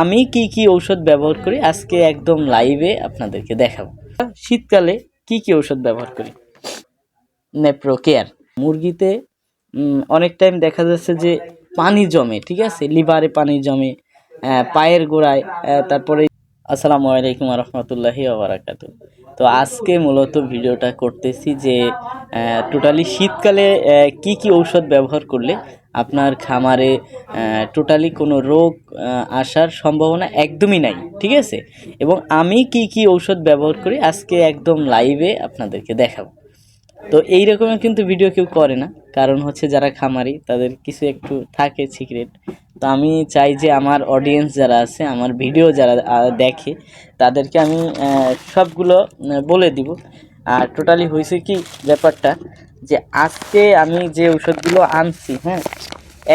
আমি কি কি ঔষধ ব্যবহার করি? আজকে একদম লাইভে আপনাদেরকে দেখাবো। শীতকালে কি কি ঔষধ ব্যবহার করি? নেপ্রো কেয়ার মুরগিতে অনেক টাইম দেখা যাচ্ছে যে পানি জমে, ঠিক আছে? লিভারে পানি জমে পায়ের গোড়ায় তারপরে আসসালামু আলাইকুম রহমতুল্লাহি আবরাকাত তো আজকে মূলত ভিডিওটা করতেছি যে টোটালি শীতকালে কি কি ঔষধ ব্যবহার করলে আপনার খামারে টোটালি কোনো রোগ আসার সম্ভাবনা একদমই নাই, ঠিক আছে? এবং আমি কি কি ঔষধ ব্যবহার করি আজকে একদম লাইভে আপনাদেরকে দেখাবো। তো এই কিন্তু ভিডিও কেউ করে না। কারণ হচ্ছে যারা খামারি, তাদের কিছু একটু থাকে সিক্রেট তো আমি চাই যে আমার অডিয়েন্স যারা আছে, আমার ভিডিও যারা দেখে, তাদেরকে আমি সবগুলো বলে দিব। আর টোটালি হয়েছে কি ব্যাপারটা, যে আজকে আমি যে ওষুধগুলো আনছি হ্যাঁ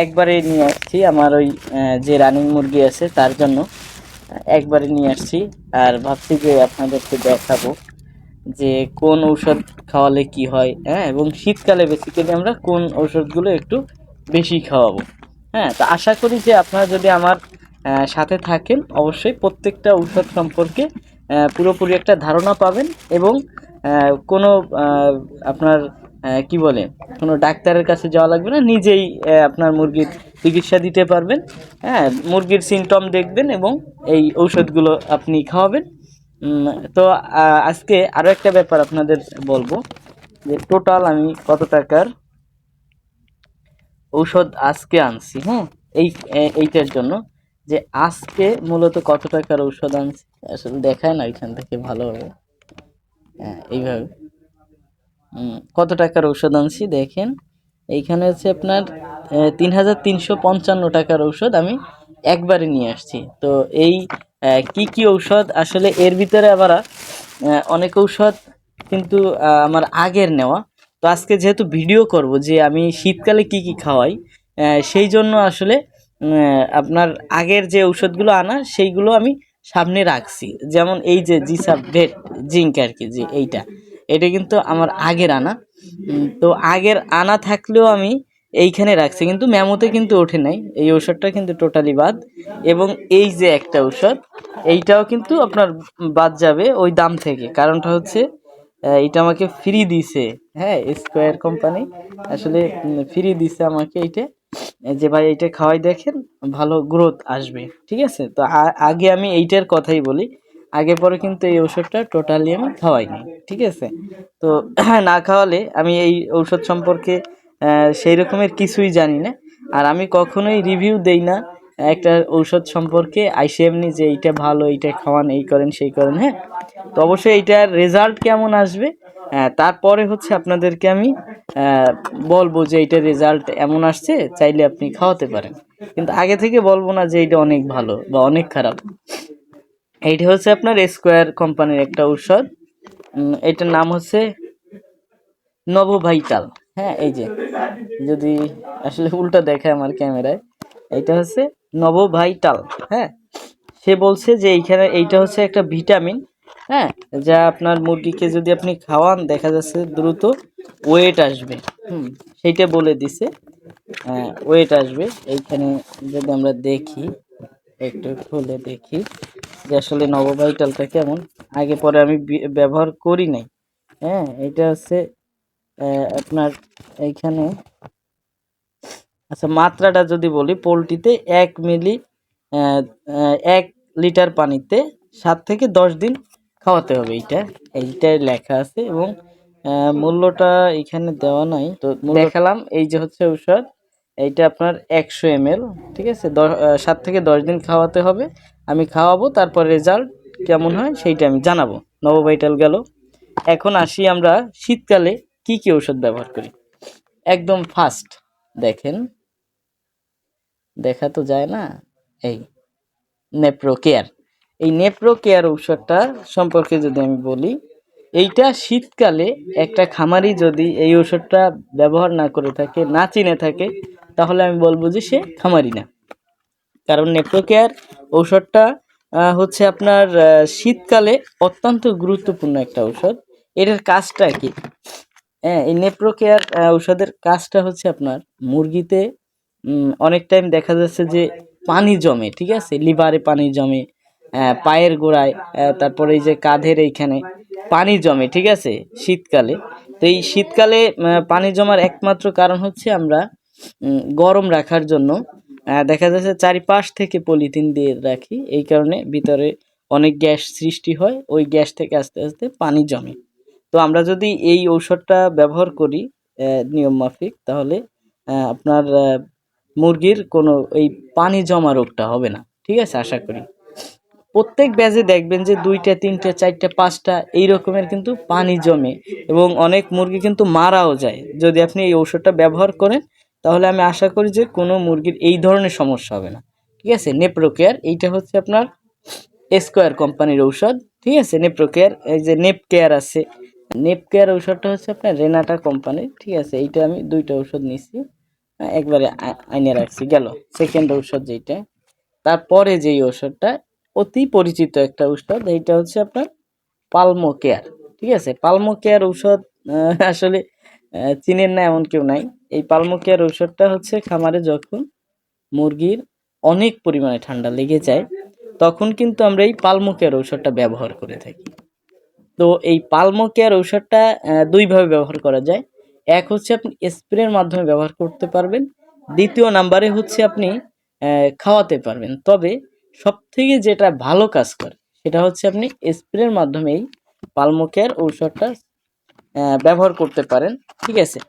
একবারে নিয়ে আসছি, আমার ওই যে রানিং মুরগি আছে, তার জন্য, একবারে নিয়ে আসছি। আর ভাবছি যে আপনাদেরকে দেখাবো। যে কোন ঔষধ খাওয়ালে কি হয় হ্যাঁ? এবং শীতকালে বেসিক্যালি আমরা কোন ঔষধগুলো একটু বেশি খাওয়াবো হ্যাঁ? তো আশা করি যে আপনারা যদি আমার সাথে থাকেন, অবশ্যই প্রত্যেকটা ঔষধ সম্পর্কে পুরোপুরি একটা ধারণা পাবেন এবং কোনো আপনার কি বলে, কোনো ডাক্তারের কাছে যাওয়া লাগবে না, নিজেই আপনার মুরগির চিকিৎসা দিতে পারবেন হ্যাঁ? মুরগির সিমটম দেখবেন এবং এই ঔষধগুলো আপনি খাওয়াবেন। তো আজকে আরও একটা ব্যাপার আপনাদের বলব, যে টোটাল আমি কত টাকার ঔষধ আজকে আনছি হ্যাঁ? এই এইটার জন্য, যে আজকে মূলত কত টাকার ঔষধ আনছি, আসলে দেখায় না এখান থেকে ভালোভাবে। হ্যাঁ এইভাবে। কত টাকার ঔষধ আনছি, দেখেন। এইখানে হচ্ছে আপনার তিন হাজার তিনশো পঞ্চান্ন টাকার ঔষধ আমি একবারে নিয়ে আসছি। তো এই কি কি ঔষধ? আসলে এর ভিতরে আবার অনেক ঔষধ কিন্তু আমার আগের নেওয়া। তো আজকে যেহেতু ভিডিও করব যে আমি শীতকালে কি কি খাওয়াই সেই জন্য আসলে আপনার আগের যে ঔষধগুলো আনা, সেইগুলো আমি সামনে রাখছি। যেমন এই যে জিসাব ভেট জিঙ্ক আর কি, যে এইটা। এটা কিন্তু আমার আগের আনা। তো আগের আনা থাকলেও আমি এইখানে রাখছি, কিন্তু মেমোতে কিন্তু ওঠে নাই। এই ঔষধটা কিন্তু টোটালি বাদ। এবং এই যে একটা ঔষধ, এইটাও কিন্তু আপনার বাদ যাবে ওই দাম থেকে। কারণটা হচ্ছে এটা আমাকে ফ্রি দিছে। হ্যাঁ স্কোয়ার কোম্পানি আসলে ফ্রি দিছে আমাকে এইটা। যে ভাই এইটা খাওয়াই দেখেন, ভালো গ্রোথ আসবে। ঠিক আছে? তো আগে আমি এইটার কথাই বলি। আগে পরে কিন্তু এই ঔষধটা টোটালি আমি খাওয়াইনি। ঠিক আছে? তো না খাওয়ালে আমি এই ঔষধ সম্পর্কে সেই রকমের কিছুই জানি না। আর আমি কখনোই রিভিউ দেই না। একটা ঔষধ সম্পর্কে আইসে এমনি যে এইটা ভালো, এইটা খাওয়ান, এই করেন, সেই করেন হ্যাঁ? তো অবশ্যই এইটার রেজাল্ট কেমন আসবে? তারপরে হচ্ছে আপনাদেরকে আমি বলব যে এইটার রেজাল্ট এমন আসছে, চাইলে আপনি খাওয়াতে পারেন। কিন্তু আগে থেকে বলব না যে এটা অনেক ভালো বা অনেক খারাপ। এইটা হচ্ছে আপনার স্কোয়ার কোম্পানির একটা ঔষধ। এটার নাম হচ্ছে নবোভাইটাল। হ্যাঁ এই যে, যদি আসলে উল্টা দেখায় আমার ক্যামেরায়, এইটা হচ্ছে নবোভাইটাল হ্যাঁ? সে বলছে যে এইখানে এইটা হচ্ছে একটা ভিটামিন হ্যাঁ? যা আপনার মুরগিকে যদি আপনি খাওয়ান, দেখা যাচ্ছে দ্রুত ওয়েট আসবে। হুম, সেইটা বলে দিছে। ওয়েট আসবে। এইখানে যদি আমরা দেখি, একটু খুলে দেখি যে আসলে নবভাইটালটা কেমন। আগে পরে আমি ব্যবহার করি নাই। হ্যাঁ এটা হচ্ছে আপনার এইখানে আচ্ছা মাত্রাটা যদি বলি, পোলট্রিতে এক মিলি এক লিটার পানিতে সাত থেকে দশ দিন খাওয়াতে হবে এইটা। এইটাই লেখা আছে এবং মূল্যটা এখানে দেওয়া নাই। তো দেখালাম, এই যে হচ্ছে ঔষধ, এইটা আপনার একশো এম ঠিক আছে? সাত থেকে দশ দিন খাওয়াতে হবে। আমি খাওয়াবো, তারপর রেজাল্ট কেমন হয় সেইটা আমি জানাব। নবভাইটাল গেল। এখন আসি আমরা শীতকালে কি কি ঔষধ ব্যবহার করি? একদম ফাস্ট দেখেন। দেখা তো যায় না? এই নেপ্রো কেয়ার এই নেপ্রো কেয়ার ঔষধটা সম্পর্কে যদি আমি বলি, এইটা শীতকালে একটা খামারি যদি এই ঔষধটা ব্যবহার না করে থাকে, না চিনে থাকে, তাহলে আমি বলব যে সে খামারি না। কারণ নেপ্রো কেয়ার ঔষধটা হচ্ছে আপনার শীতকালে অত্যন্ত গুরুত্বপূর্ণ একটা ঔষধ। এটার কাজটা কি? হ্যাঁ এই নেপ্রো কেয়ার ঔষধের কাজটা হচ্ছে আপনার মুরগিতে অনেক টাইম দেখা যাচ্ছে যে পানি জমে, ঠিক আছে? লিভারে পানি জমে পায়ের গোড়ায় তারপরে এই যে কাঁধের এইখানে পানি জমে, ঠিক আছে? শীতকালে। তো এই শীতকালে পানি জমার একমাত্র কারণ হচ্ছে আমরা গরম রাখার জন্য দেখা যাচ্ছে চারিপাশ থেকে পলিথিন দিয়ে রাখি। এই কারণে ভিতরে অনেক গ্যাস সৃষ্টি হয়, ওই গ্যাস থেকে আস্তে আস্তে পানি জমে। তো আমরা যদি এই ঔষধটা ব্যবহার করি নিয়ম মাফিক, তাহলে আপনার মুরগির কোনো এই পানি জমা রোগটা হবে না। ঠিক আছে? আশা করি। প্রত্যেক ব্যাজে দেখবেন যে দুইটা, তিনটা, চারটা, পাঁচটা এই রকমের কিন্তু পানি জমে এবং অনেক মুরগি কিন্তু মারাও যায়। যদি আপনি এই ঔষধটা ব্যবহার করেন, তাহলে আমি আশা করি যে কোনো মুরগির এই ধরনের সমস্যা হবে না। ঠিক আছে? নেপ্রোকেয়ার, এইটা হচ্ছে আপনার স্কোয়ার কোম্পানির ঔষধ। ঠিক আছে? নেপ্রোকেয়ার, এই যে নেপ কেয়ার আছে নেপ কেয়ার ঔষধটা হচ্ছে আপনার রেনাটা কোম্পানির ঠিক আছে? এইটা আমি দুইটা ঔষধ নিছি একবারে আইনে রাখছি, গেল। সেকেন্ড ঔষধ যেইটা, তারপরে যেই ঔষধটা, অতি পরিচিত একটা ঔষধ, এইটা হচ্ছে আপনার পালমো কেয়ার ঠিক আছে? পালমো কেয়ার ঔষধ আসলে চিনেন না এমন কেউ নাই। এই পালমো কেয়ার ঔষধটা হচ্ছে খামারে যখন মুরগির অনেক পরিমাণে ঠান্ডা লেগে যায়, তখন কিন্তু আমরা এই পালমো কেয়ার ঔষধটা ব্যবহার করে থাকি। তো এই পালমো কেয়ার ঔষধটা দুইভাবে ব্যবহার করা যায়। এক হচ্ছে আপনি স্প্রের মাধ্যমে ব্যবহার করতে পারবেন। দ্বিতীয় নাম্বারে হচ্ছে আপনি খাওয়াতে পারবেন। তবে সব থেকে যেটা ভালো কাজ করে, সেটা হচ্ছে আপনি স্প্রের মাধ্যমে এই পালমো কেয়ার ঔষধটা ব্যবহার করতে পারেন। ঠিক আছে?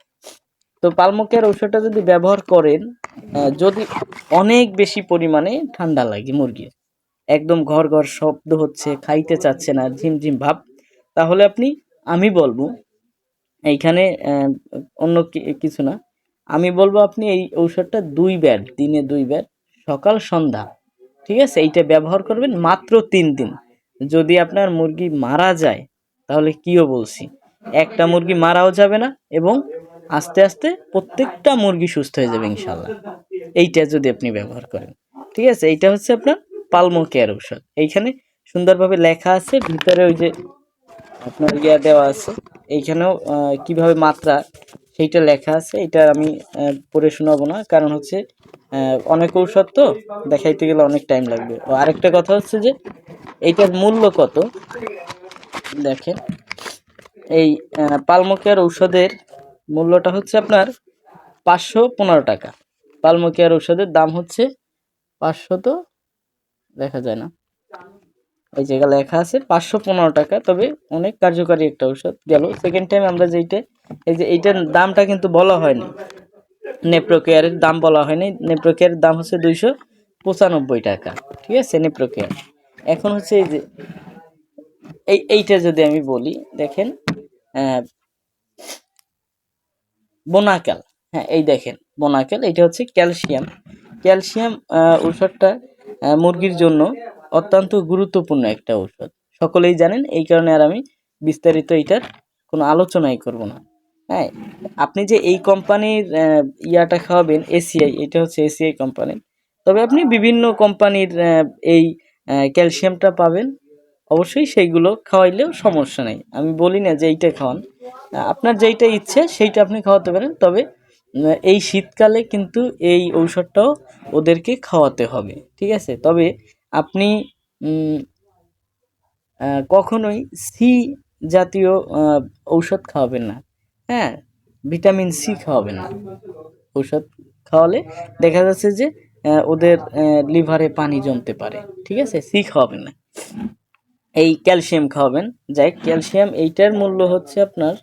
তো পালমো কেয়ার ঔষধটা যদি ব্যবহার করেন যদি অনেক বেশি পরিমাণে ঠান্ডা লাগে মুরগির, একদম ঘর ঘর শব্দ হচ্ছে, খাইতে চাচ্ছে না, ঝিমঝিম ভাব তাহলে আপনি, আমি বলব, এইখানে অন্য কিছু না। আমি বলব আপনি এই ঔষধটা দুই ব্যাট, দিনে দুই ব্যাট, সকাল, সন্ধ্যা, ঠিক আছে? এইটা ব্যবহার করবেন মাত্র তিন দিন। যদি আপনার মুরগি মারা যায়, তাহলে কিও বলছি? একটা মুরগি মারাও যাবে না এবং আস্তে আস্তে প্রত্যেকটা মুরগি সুস্থ হয়ে যাবে ইনশাল্লাহ এইটা যদি আপনি ব্যবহার করেন, ঠিক আছে? এইটা হচ্ছে আপনার পালমো কেয়ার ঔষধ। এইখানে সুন্দরভাবে লেখা আছে, ভিতরে ওই যে আপনার ইয়া দেওয়া আছে। এইখানেও কীভাবে মাত্রা, সেইটা লেখা আছে। এটা আমি পড়ে শোনাবো না। কারণ হচ্ছে অনেক ঔষধ তো, দেখাইতে গেলে অনেক টাইম লাগবে। ও, আরেকটা কথা হচ্ছে যে, এইটার মূল্য কত? দেখেন। এই পালমোকেয়ার ঔষধের মূল্যটা হচ্ছে আপনার পাঁচশো পনেরো টাকা। পালমোকেয়ার ঔষধের দাম হচ্ছে পাঁচশো তো, দেখা যায় না। এই জায়গা লেখা আছে, পাঁচশো পনেরো টাকা। তবে অনেক কার্যকারী একটা ঔষধ গেল। সেকেন্ড টাইম আমরা যেইটা, এই যে এইটার দামটা কিন্তু বলা হয়নি। নেপ্রোকেয়ারের দাম বলা হয়নি। নেপ্রোকেয়ারের দাম হচ্ছে দুইশো পঁচানব্বই টাকা। ঠিক আছে? নেপ্রোকেয়ার এখন হচ্ছে এই যে, এই, এইটা যদি আমি বলি, দেখেন বোনাকাল হ্যাঁ এই দেখেন বোনাকাল এটা হচ্ছে ক্যালসিয়াম। ক্যালসিয়াম ঔষধটা মুরগির জন্য অত্যন্ত গুরুত্বপূর্ণ একটা ঔষধ। সকলেই জানেন, এই কারণে আর আমি বিস্তারিত এটার কোনো আলোচনাই করব না। হ্যাঁ আপনি যে এই কোম্পানির ইয়াটা খাওয়াবেন, এসিআই, এটা হচ্ছে এসিআই কোম্পানি। তবে আপনি বিভিন্ন কোম্পানির এই ক্যালসিয়ামটা পাবেন। অবশ্যই সেইগুলো খাওয়াইলেও সমস্যা নেই। আমি বলি না যে এইটা খাওয়ান। আপনার যেইটা ইচ্ছে, সেইটা আপনি খাওয়াতে পারেন। তবে, এই শীতকালে কিন্তু এই ঔষধটাও ওদেরকে খাওয়াতে হবে। ঠিক আছে? তবে আপনি কখনোই সি জাতীয় ঔষধ খাওয়াবেন না। হ্যাঁ ভিটামিন সি খাওয়াবেন না। ঔষধ খাওয়ালে দেখা যাচ্ছে যে ওদের লিভারে পানি জমতে পারে। ঠিক আছে? সি খাওয়াবেন না। এই ক্যালসিয়াম খাওয়াবেন। যাই, ক্যালসিয়াম এইটার মূল্য হচ্ছে আপনার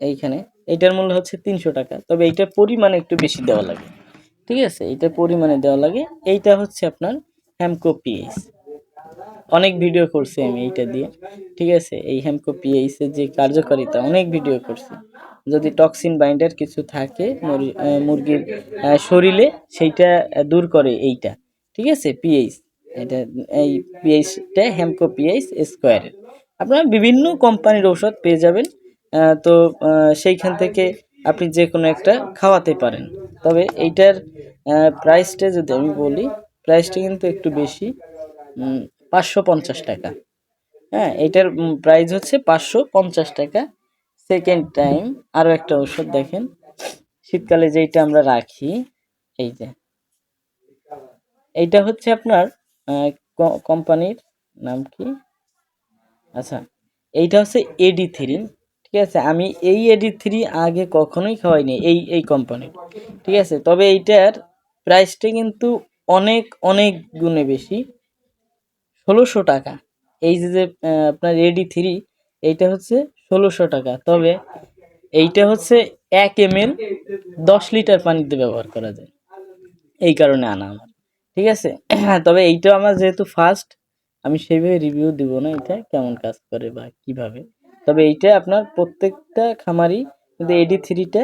এইখানে। এইটার মূল্য হচ্ছে তিনশো টাকা। তবে এইটার পরিমাণ একটু বেশি দেওয়া লাগে। ঠিক আছে? এইটার পরিমাণে দেওয়া লাগে। এইটা হচ্ছে আপনার হ্যামকো পিএইচ অনেক ভিডিও করছি আমি এইটা দিয়ে। ঠিক আছে? এই হ্যামকো পিএইচ এর যে কার্যকারিতা, অনেক ভিডিও করছি। যদি টক্সিন বাইন্ডার কিছু থাকে, মুরগি- মুরগির শরীরে, সেইটা দূর করে এইটা। ঠিক আছে? পিএইচ এটা, এই পিএইচটা হ্যামকো পিএইচ স্কোয়ারের আপনারা বিভিন্ন কোম্পানির ঔষধ পেয়ে যাবেন। তো সেইখান থেকে আপনি যে কোনো একটা খাওয়াতে পারেন। তবে এইটার প্রাইসটা যদি আমি বলি প্রাইসটা কিন্তু একটু বেশি পাঁচশো পঞ্চাশ টাকা। হ্যাঁ এটার প্রাইস হচ্ছে পাঁচশো পঞ্চাশ টাকা। সেকেন্ড টাইম আরও একটা ওষুধ দেখেন। শীতকালে যেইটা আমরা রাখি, এই যে। এইটা হচ্ছে আপনার কোম্পানির নাম কি? আচ্ছা এইটা হচ্ছে এডি থ্রি ঠিক আছে? আমি এই এডি থ্রি আগে কখনোই খাওয়াইনি, এই এই কোম্পানির ঠিক আছে? তবে এইটার প্রাইসটা কিন্তু অনেক অনেক গুণে বেশি। ষোলোশো টাকা। এই যে যে আপনার এডি থ্রি এইটা হচ্ছে ষোলোশো টাকা। তবে এইটা হচ্ছে এক এম এল দশ লিটার পানিতে ব্যবহার করা যায়। এই কারণে আনা আমার। ঠিক আছে? তবে এইটা আমার যেহেতু ফার্স্ট আমি সেইভাবে রিভিউ দিব না। এটা কেমন কাজ করে বা কীভাবে? তবে এইটা আপনার প্রত্যেকটা খামারই কিন্তু এডি থ্রিটা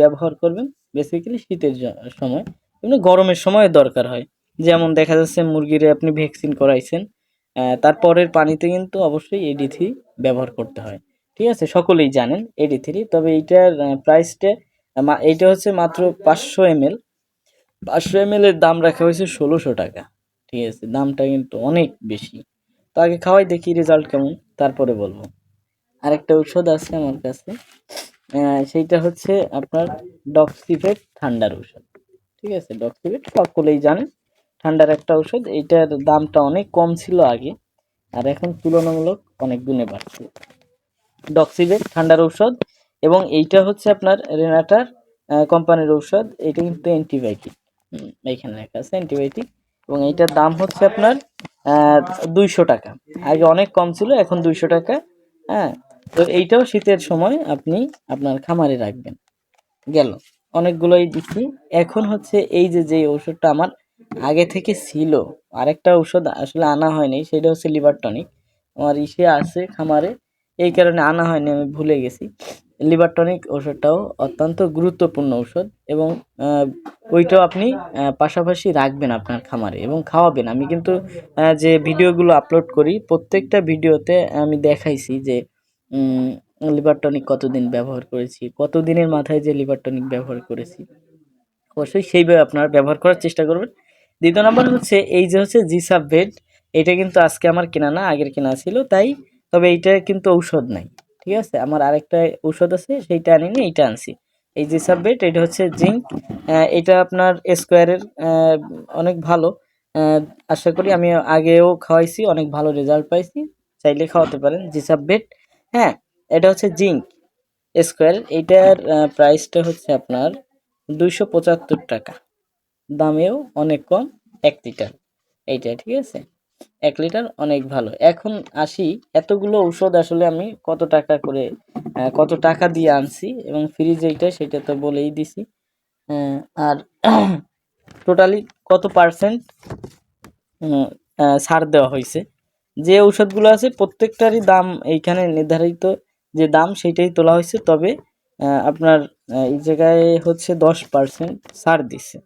ব্যবহার করবেন বেসিক্যালি শীতের সময়। এমনি গরমের সময় দরকার হয়। যেমন দেখা যাচ্ছে মুরগিরে আপনি ভ্যাকসিন করাইছেন তারপরের পানিতে কিন্তু অবশ্যই এডি থ্রি ব্যবহার করতে হয়। ঠিক আছে? সকলেই জানেন এডি থ্রি তবে এইটার প্রাইসটা এইটা হচ্ছে মাত্র পাঁচশো এম এল পাঁচশো এম এর দাম রাখা হয়েছে ষোলোশো টাকা। ঠিক আছে? দামটা কিন্তু অনেক বেশি। তো আগে খাওয়াই, দেখি রেজাল্ট কেমন। তারপরে বলব। আরেকটা ঔষধ আছে আমার কাছে। সেইটা হচ্ছে আপনার ডক্সিভেট ঠান্ডার ঔষধ। ঠিক আছে? ডক্সিভেট সকলেই জানেন ঠান্ডার একটা ঔষধ। এইটার দামটা অনেক কম ছিল আগে, আর এখন তুলনামূলক অনেক গুণে বাড়ছে। ডক্সিভেট ঠান্ডার ঔষধ এবং এইটা হচ্ছে আপনার রেনাটার কোম্পানির ঔষধ। এটা কিন্তু অ্যান্টিবায়োটিক। এইখানে লেখা আছে অ্যান্টিবায়োটিক এবং এইটার দাম হচ্ছে আপনার দুইশো টাকা। আগে অনেক কম ছিল, এখন দুইশো টাকা। হ্যাঁ? তো এইটাও শীতের সময় আপনি আপনার খামারে রাখবেন। গেল। অনেকগুলোই দিচ্ছি। এখন হচ্ছে এই যে যে ওষুধটা আমার আগে থেকে ছিল, আরেকটা ওষুধ আসলে আনা হয়নি, সেটা হচ্ছে লিভার টনিক। আমার ইসে আছে খামারে, এই কারণে আনা হয়নি, আমি ভুলে গেছি। লিভার টনিক ওষুধটাও অত্যন্ত গুরুত্বপূর্ণ ওষুধ এবং ওইটাও আপনি পাশাপাশি রাখবেন আপনার খামারে এবং খাওয়াবেন। আমি কিন্তু যে ভিডিওগুলো আপলোড করি, প্রত্যেকটা ভিডিওতে আমি দেখাইছি যে লিভার টনিক কতদিন ব্যবহার করেছি, কতদিনের মাথায় যে লিভার টনিক ব্যবহার করেছি। অবশ্যই সেইভাবে আপনারা ব্যবহার করার চেষ্টা করবেন। দ্বিতীয় নম্বর হচ্ছে এই যে হচ্ছে জিসাব বেড, এটা কিন্তু আজকে আমার কেনা না, আগের কেনা ছিল, তাই তবে এইটা কিন্তু ঔষধ নাই, ঠিক আছে? আমার আরেকটা ঔষধ আছে, সেইটা আনিনি, এইটা আনছি। এই জিসাব বেড, এটা হচ্ছে জিঙ্ক এটা আপনার স্কোয়ারের অনেক ভালো আশা করি আমি আগেও খাওয়াইছি, অনেক ভালো রেজাল্ট পাইছি, চাইলে খাওয়াতে পারেন জিসাব বেড। হ্যাঁ এটা হচ্ছে জিঙ্ক স্কোয়ার। এইটার প্রাইসটা হচ্ছে আপনার দুইশো পঁচাত্তর টাকা। দামেও অনেক কম, এক লিটার। এইটা, ঠিক আছে? এক লিটার অনেক ভালো। এখন আসি, এতগুলো ঔষধ আসলে আমি কত টাকা করে কত টাকা দিয়ে আনছি এবং ফ্রিজ এইটা, সেটা তো বলেই দিছি। আর টোটালি কত পার্সেন্ট ছাড় দেওয়া হয়েছে? যে ঔষধগুলো আছে প্রত্যেকটারই দাম এইখানে নির্ধারিত যে দাম সেইটাই তোলা হয়েছে। তবে আপনার এই জায়গায় হচ্ছে দশ পার্সেন্ট ছাড় দিছে।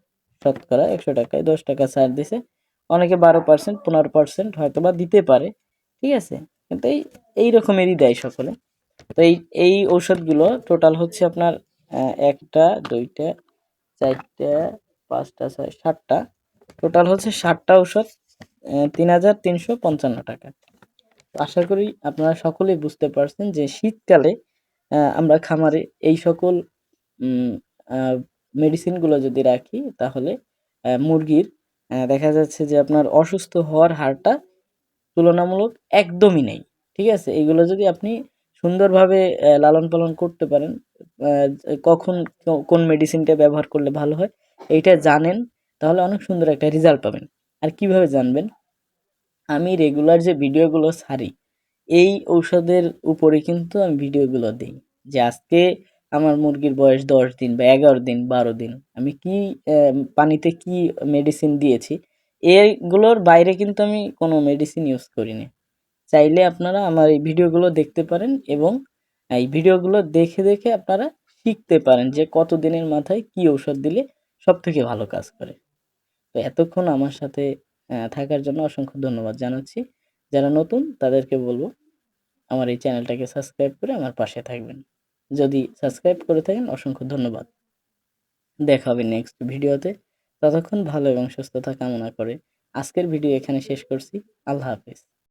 শতকরা একশো টাকায় দশ টাকা ছাড় দিছে। অনেকে বারো পার্সেন্ট পনেরো পার্সেন্ট হয়তো বা দিতে পারে। ঠিক আছে? কিন্তু এই এই রকমেরই দেয় সকলে। তো এই এই ঔষধগুলো টোটাল হচ্ছে আপনার একটা, দুইটা, চারটা, পাঁচটা ছয় সাতটা। টোটাল হচ্ছে ষাটটা ঔষধ। তিন হাজার তিনশো পঞ্চান্ন টাকা। আশা করি আপনারা সকলেই বুঝতে পারছেন যে শীতকালে আমরা খামারে এই সকল মেডিসিনগুলো যদি রাখি, তাহলে মুরগির দেখা যাচ্ছে যে আপনার অসুস্থ হওয়ার হারটা তুলনামূলক একদমই নেই, ঠিক আছে? এগুলো যদি আপনি সুন্দরভাবে লালন পালন করতে পারেন কখন কোন মেডিসিনটা ব্যবহার করলে ভালো হয়, এইটা জানেন, তাহলে অনেক সুন্দর একটা রেজাল্ট পাবেন। আর কীভাবে জানবেন? আমি রেগুলার যে ভিডিওগুলো ছাড়ি, এই ঔষধের উপরে কিন্তু আমি ভিডিওগুলো দিই। যে আজকে আমার মুরগির বয়স দশ দিন বা এগারো দিন, বারো দিন, আমি কি পানিতে কি মেডিসিন দিয়েছি, এগুলোর বাইরে কিন্তু আমি কোনো মেডিসিন ইউজ করিনি। চাইলে আপনারা আমার এই ভিডিওগুলো দেখতে পারেন এবং এই ভিডিওগুলো দেখে দেখে আপনারা শিখতে পারেন যে কত দিনের মাথায় কি ঔষধ দিলে সব থেকে ভালো কাজ করে। তো এতক্ষণ আমার সাথে থাকার জন্য অসংখ্য ধন্যবাদ জানাচ্ছি। যারা নতুন, তাদেরকে বলব, আমার এই চ্যানেলটাকে সাবস্ক্রাইব করে আমার পাশে থাকবেন। যদি সাবস্ক্রাইব করে থাকেন, অসংখ্য ধন্যবাদ। দেখা হবে নেক্সট ভিডিওতে। ততক্ষণ ভালো এবং সুস্থতা কামনা করে আজকের ভিডিও এখানে শেষ করছি। আল্লাহ হাফেজ।